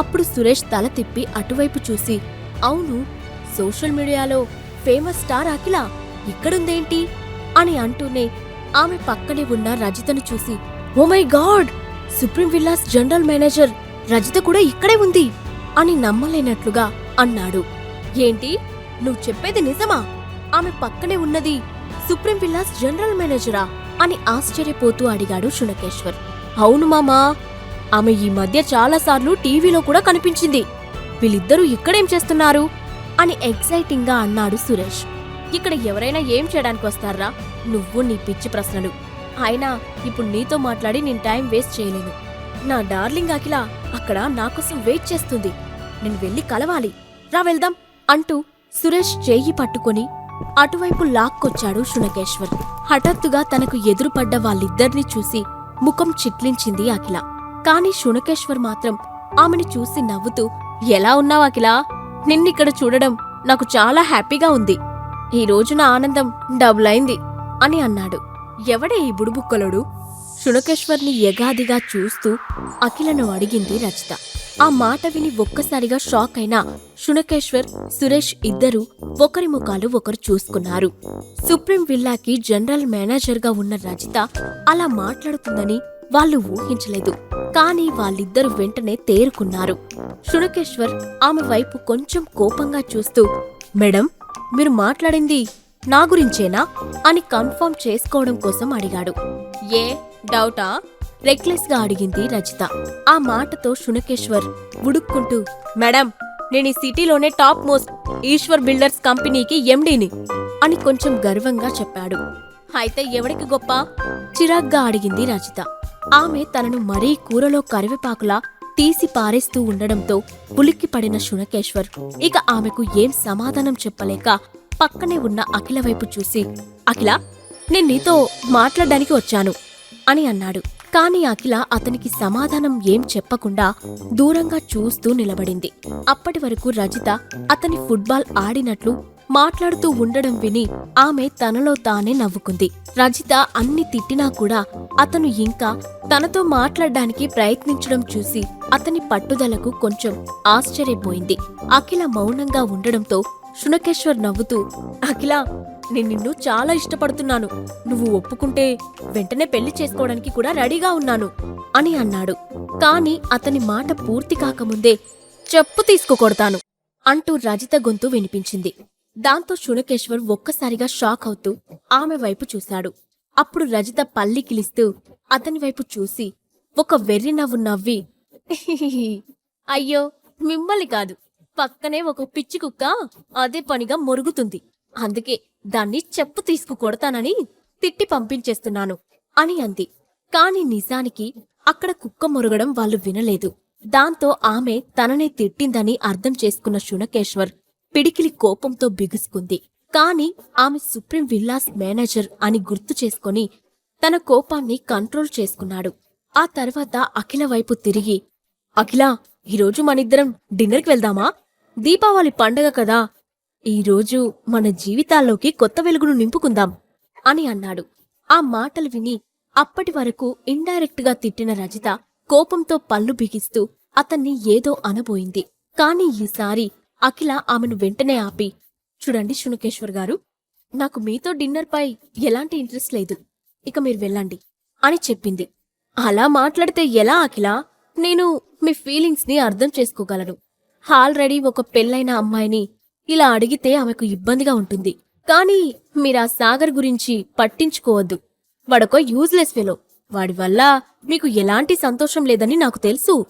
అప్పుడు సురేష్ తల తిప్పి అటువైపు చూసి అవును సోషల్ మీడియాలో ఫేమస్ స్టార్ అఖిల ఇక్కడుందేంటి? అని అంటూనే ఆమె పక్కనే ఉన్న రజితను చూసి ఓ my god supreme villas general manager Rajitha కూడా ఇక్కడే ఉంది అని నమ్మలేనట్లుగా అన్నాడు. ఏంటి నువ్వు చెప్పేది నిజమా? ఆమె పక్కనే ఉన్నది సుప్రీం విల్లాస్ జనరల్ మేనేజరా? అని ఆశ్చర్యపోతూ అడిగాడు శునకేశ్వర్. అవును మామా ఆమె ఈ మధ్య చాలాసార్లు టీవీలో కూడా కనిపించింది. వీళ్ళిద్దరూ ఇక్కడేం చేస్తున్నారు? అని ఎక్సైటింగ్గా అన్నాడు సురేష్. ఇక్కడ ఎవరైనా ఏం చేయడానికి వస్తారా? నువ్వు నీ పిచ్చి ప్రశ్నలు. అయినా ఇప్పుడు నీతో మాట్లాడి నేను టైం వేస్ట్ చేయలేను. నా డార్లింగ్ అఖిల అక్కడ నా కోసం వెయిట్ చేస్తుంది. నేను వెళ్ళి కలవాలి. రా వెళ్దాం అంటూ సురేష్ చేయి పట్టుకొని అటువైపు లాక్కొచ్చాడు శునకేశ్వర్ హఠాత్తుగా తనకు ఎదురుపడ్డ వాళ్ళిద్దరినీ చూసి ముఖం చిట్లించింది అఖిల. కాని శునకేశ్వర్ మాత్రం ఆమెను చూసి నవ్వుతూ ఎలా ఉన్నావు అఖిల? నిన్నిక్కడ చూడడం నాకు చాలా హ్యాపీగా ఉంది. ఈ రోజు నా ఆనందం డబుల్ అయింది అని అన్నాడు. ఎవడే ఈ బుడుబుక్కలుడు? శునకేశ్వర్ని ఎగాదిగా చూస్తూ అఖిలను అడిగింది రచిత. ఆ మాట విని ఒక్కసారిగా షాక్ అయిన శునకేశ్వర్ సురేష్ ఇద్దరూ ఒకరి ముఖాలు ఒకరు చూసుకున్నారు. సుప్రీం విల్లాకి జనరల్ మేనేజర్గా ఉన్న రచిత అలా మాట్లాడుతుందని వాళ్ళు ఊహించలేదు. కానీ వాళ్ళిద్దరూ వెంటనే తేరుకున్నారు. శునకేశ్వర్ ఆమె వైపు కొంచెం కోపంగా చూస్తూ మేడం మీరు మాట్లాడింది నా గురించేనా? అని కన్ఫర్మ్ చేసుకోవడం కోసం అడిగాడు. ఏ డౌటా? రెక్లెస్గా అడిగింది రజిత. ఆ మాటతో శునకేశ్వర్ ఉడుక్కుంటూ మేడం నేను ఈ సిటీలోనే టాప్ మోస్ట్ ఈశ్వర్ బిల్డర్స్ కంపెనీకి ఎండీని అని కొంచెం గర్వంగా చెప్పాడు. అయితే ఎవడికి గొప్ప? చిరాగ్గా అడిగింది రజిత. ఆమె తనను మరీ కూరలో కరివేపాకులా తీసి పారేస్తూ ఉండడంతో పులిక్కి పడిన శునకేశ్వర్. ఇక ఆమెకు ఏం సమాధానం చెప్పలేక పక్కనే ఉన్న అఖిల వైపు చూసి అఖిల నేను నీతో మాట్లాడడానికి వచ్చాను అని అన్నాడు. కాని అఖిల అతనికి సమాధానం ఏం చెప్పకుండా దూరంగా చూస్తూ నిలబడింది. అప్పటి వరకు రజిత అతని ఫుట్బాల్ ఆడినట్లు మాట్లాడుతూ ఉండడం విని ఆమె తనలో తానే నవ్వుకుంది. రజిత అన్ని తిట్టినా కూడా అతను ఇంకా తనతో మాట్లాడడానికి ప్రయత్నించడం చూసి అతని పట్టుదలకు కొంచెం ఆశ్చర్యపోయింది. అఖిల మౌనంగా ఉండడంతో శునకేశ్వర్ నవ్వుతూ అఖిల నేను నిన్ను చాలా ఇష్టపడుతున్నాను. నువ్వు ఒప్పుకుంటే వెంటనే పెళ్ళి చేసుకోవడానికి కూడా రెడీగా ఉన్నాను అని అన్నాడు. కాని అతని మాట పూర్తి కాకముందే చెప్పు తీసుకుకొడతాను అంటూ రజిత గొంతు వినిపించింది. దాంతో శునకేశ్వర్ ఒక్కసారిగా షాక్ అవుతూ ఆమె వైపు చూశాడు. అప్పుడు రజిత పల్లి కిలిస్తూ అతని వైపు చూసి ఒక వెర్రి నవ్వు నవ్వి అయ్యో మిమ్మల్ని కాదు పక్కనే ఒక పిచ్చి కుక్క అదే పనిగా మొరుగుతుంది. అందుకే దాన్ని చెప్పు తీసుకు కొడతానని తిట్టి పంపించేస్తున్నాను అని అంది. కాని నిజానికి అక్కడ కుక్క మొరగడం వాళ్ళు వినలేదు. దాంతో ఆమె తననే తిట్టిందని అర్థం చేసుకున్న శునకేశ్వర్ పిడికిలి కోపంతో బిగుసుకుంది. కాని ఆమె సుప్రీం విల్లాస్ మేనేజర్ అని గుర్తు చేసుకొని తన కోపాన్ని కంట్రోల్ చేసుకున్నాడు. ఆ తర్వాత అఖిల వైపు తిరిగి అఖిల ఈరోజు మనిద్దరం డిన్నర్కి వెళ్దామా? దీపావళి పండగ కదా. ఈరోజు మన జీవితాల్లోకి కొత్త వెలుగును నింపుకుందాం అని అన్నాడు. ఆ మాటలు విని అప్పటి వరకు ఇండైరెక్ట్గా తిట్టిన రజిత కోపంతో పళ్ళు బిగిస్తూ అతన్ని ఏదో అనబోయింది. కాని ఈసారి అఖిల ఆమెను వెంటనే ఆపి చూడండి శునకేశ్వర్ గారు నాకు మీతో డిన్నర్పై ఎలాంటి ఇంట్రెస్ట్ లేదు. ఇక మీరు వెళ్ళండి అని చెప్పింది. అలా మాట్లాడితే ఎలా అఖిల? నేను మీ ఫీలింగ్స్ని అర్థం చేసుకోగలను. ఆల్రెడీ ఒక పెళ్ళైన అమ్మాయిని ఇలా అడిగితే ఆమెకు ఇబ్బందిగా ఉంటుంది. కానీ మీరా సాగర్ గురించి పట్టించుకోవద్దు. వాడొక యూజ్లెస్ ఫెలో వాడి వల్ల మీకు ఎలాంటి సంతోషం లేదని నాకు తెలుసు.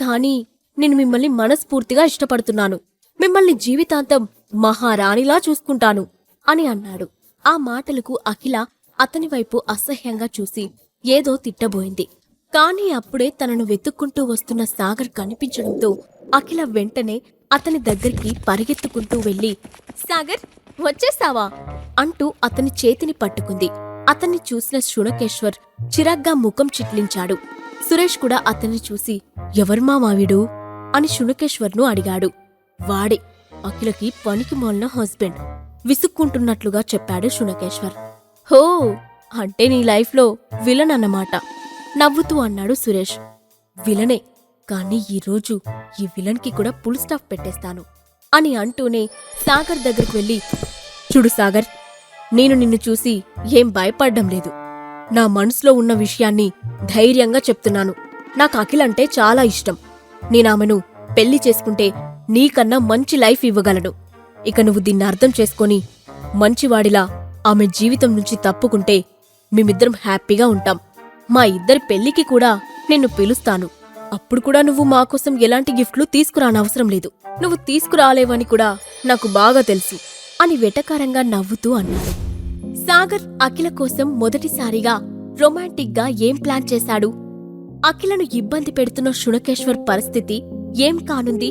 కానీ నేను మిమ్మల్ని మనస్ఫూర్తిగా ఇష్టపడుతున్నాను. మిమ్మల్ని జీవితాంతం మహారాణిలా చూసుకుంటాను అని అన్నాడు. ఆ మాటలకు అఖిల అతని వైపు అసహ్యంగా చూసి ఏదో తిట్టబోయింది. కాని అప్పుడే తనను వెతుక్కుంటూ వస్తున్న సాగర్ కనిపించడంతో అఖిల వెంటనే అతని దగ్గరికి పరిగెత్తుకుంటూ వెళ్ళి సాగర్ వచ్చేసావా? అంటూ అతని చేతిని పట్టుకుంది. అతన్ని చూసిన శృణకేశ్వర్ చిరాగ్గా ముఖం చిట్లించాడు. సురేష్ కూడా అతన్ని చూసి ఎవరు మావిడు అని శృణకేశ్వర్ను అడిగాడు. వాడే. అఖిలకి పనికి మాలిన హస్బెండ్. విసుక్కుంటున్నట్లుగా చెప్పాడు శునకేశ్వర్ హో! అంటే నీ లైఫ్లో విలన్ అన్నమాట. నవ్వుతూ అన్నాడు సురేష్. విలనే. కానీ ఈరోజు ఈ విలన్కి కూడా పుల్ స్టాప్ పెట్టేస్తాను అని అంటూనే సాగర్ దగ్గరికి వెళ్ళి చూడు సాగర్ నేను నిన్ను చూసి ఏం భయపడ్డం లేదు. నా మనసులో ఉన్న విషయాన్ని ధైర్యంగా చెప్తున్నాను. నాకు అఖిల్ అంటే చాలా ఇష్టం. నేనామెను పెళ్ళి చేసుకుంటే నీకన్నా మంచి లైఫ్ ఇవ్వగలను. ఇక నువ్వు దీన్ని అర్థం చేసుకొని మంచివాడిలా ఆమె జీవితం నుంచి తప్పుకుంటే మేమిద్దరం హ్యాపీగా ఉంటాం. మా ఇద్దరి పెళ్ళికి కూడా నిన్ను పిలుస్తాను. అప్పుడు కూడా నువ్వు మా కోసం ఎలాంటి గిఫ్ట్లు తీసుకురానవసరం లేదు. నువ్వు తీసుకురాలేవని కూడా నాకు బాగా తెలుసు అని వెటకారంగా నవ్వుతూ అన్నాడు. సాగర్ అఖిల కోసం మొదటిసారిగా రొమాంటిక్గా ఏం ప్లాన్ చేశాడు? అఖిలను ఇబ్బంది పెడుతున్న శునకేశ్వర్ పరిస్థితి ఏం కానుంది?